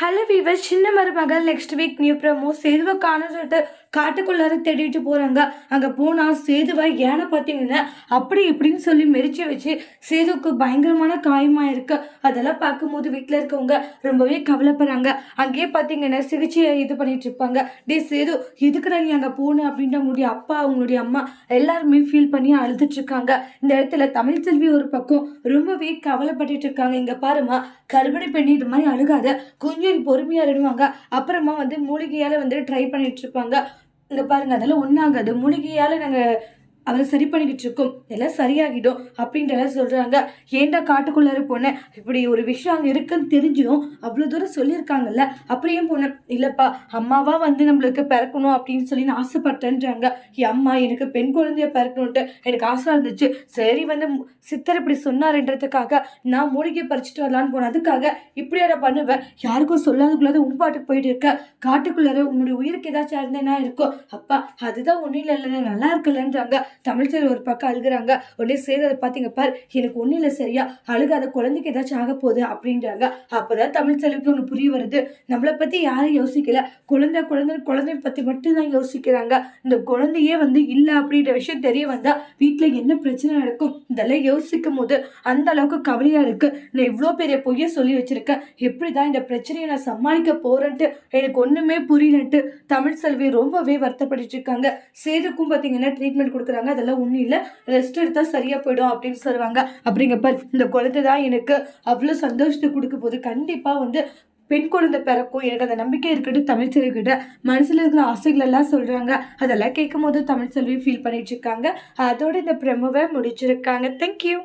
Hello viewer Chinna Marumagal next week new promo சேதுவை சொல்லிட்டு காட்டுக்குள்ளார தேடிட்டு போகிறாங்க அங்கே போனால் சேதுவை ஏனை பார்த்தீங்கன்னா அப்படி இப்படின்னு சொல்லி மெரிச்சு வச்சு சேதுவுக்கு பயங்கரமான காயமாக இருக்கு அதெல்லாம் பார்க்கும்போது வீட்டில் இருக்கவங்க ரொம்பவே கவலைப்படுறாங்க. அங்கேயே பார்த்தீங்கன்னா சிகிச்சையை இது பண்ணிட்டு இருப்பாங்க. டே சேது எதுக்குடா நீ அங்கே போன? அப்படின்ட்டு அவங்களுடைய அப்பா அவங்களுடைய அம்மா எல்லாருமே ஃபீல் பண்ணி அழுதுட்ருக்காங்க இந்த இடத்துல தமிழ் செல்வி ஒரு பக்கம் ரொம்பவே கவலைப்பட்டுட்டு இருக்காங்க. இங்க பாருமா கர்ப்பிணி பெண்ணி இது மாதிரி அழுகாத. கொஞ்சம் பொறுமையாக இருவாங்க அப்புறமா வந்து மூலிகையால் வந்து ட்ரை பண்ணிட்டு இருப்பாங்க. பாருங்கள் பாருங்க அதெல்லாம் ஒன்றாகாது மூலிகையால் நாங்கள் அவரை சரி பண்ணிக்கிட்டு இருக்கோம். எல்லாம் சரியாகிடும் அப்படின்றலாம் சொல்கிறாங்க ஏன்டா காட்டுக்குள்ளார போனேன் இப்படி ஒரு விஷயம் அங்கே இருக்குன்னு தெரிஞ்சும் அவ்வளோ தூரம் சொல்லியிருக்காங்கல்ல? அப்படியே போனேன் இல்லைப்பா அம்மாவா வந்து நம்மளுக்கு பிறக்கணும் அப்படின்னு சொல்லி நான் ஆசைப்பட்டேன்றாங்க. என் அம்மா எனக்கு பெண் குழந்தைய பிறக்கணுன்ட்டு எனக்கு ஆசை இருந்துச்சு. சரி வந்து சித்தர் இப்படி சொன்னார்ன்றதுக்காக நான் மூலிகை பறிச்சுட்டு வரலான்னு போனேன். அதுக்காக இப்படியாடா பண்ணுவேன் யாருக்கும் சொல்லாதக்குள்ளாத உன் பாட்டுக்கு போயிட்டு இருக்க. காட்டுக்குள்ளார உன்னுடைய உயிருக்கு ஏதாச்சும் இருந்தேன்னா இருக்கும். அப்பா அதுதான் ஒன்றும் இல்லை இல்லை நல்லா இருக்கலன்றாங்க. தமிழ்ச்சர் ஒரு பக்கம் அழுகுறாங்க. உடனே சேதத்தை பார்த்தீங்க பார் எனக்கு ஒன்றும் இல்லை சரியா. அழுகாத குழந்தைக்கு ஏதாச்சும் ஆக போகுது அப்படின்றாங்க. அப்போதான் தமிழ் ஒன்று புரிய வருது. நம்மளை பற்றி யாரும் யோசிக்கல. குழந்தை குழந்தை குழந்தைய பற்றி மட்டும்தான் யோசிக்கிறாங்க. இந்த குழந்தையே வந்து இல்லை அப்படின்ற விஷயம் தெரிய வந்தால் வீட்டில் என்ன பிரச்சனை நடக்கும்? இதெல்லாம் யோசிக்கும் போது அந்த அளவுக்கு கவலையாக இருக்குது நான் இவ்வளோ பெரிய பொய்யை சொல்லி வச்சிருக்கேன். எப்படி தான் இந்த பிரச்சனையை நான் சமாளிக்க போகிறேன்ட்டு எனக்கு ஒன்றுமே புரியலன்ட்டு தமிழ் செல்வி ரொம்பவே வருத்தப்பட்டுட்டு இருக்காங்க. சேதுக்கும் பார்த்தீங்கன்னா ட்ரீட்மெண்ட் கொடுக்குறாங்க. அதெல்லாம் ஒன்றும் இல்லை. ரெஸ்ட் எடுத்தால் சரியாக போயிடும் அப்படின்னு சொல்லுவாங்க. அப்படிங்கப்ப இந்த குழந்தை தான் எனக்கு அவ்வளோ சந்தோஷத்தை கொடுக்க போது கண்டிப்பாக வந்து பெண் குழந்தை பிறக்கும். எனக்கு அந்த நம்பிக்கை இருக்கட்டும் தமிழ் செல்வி கிட்ட இருக்கிற ஆசைகள் எல்லாம் சொல்றாங்க. அதெல்லாம் கேட்கும் போது தமிழ் செல்வி ஃபீல் பண்ணிட்டு இருக்காங்க. அதோட இந்த பிரமுவை முடிச்சிருக்காங்க. தேங்க்யூ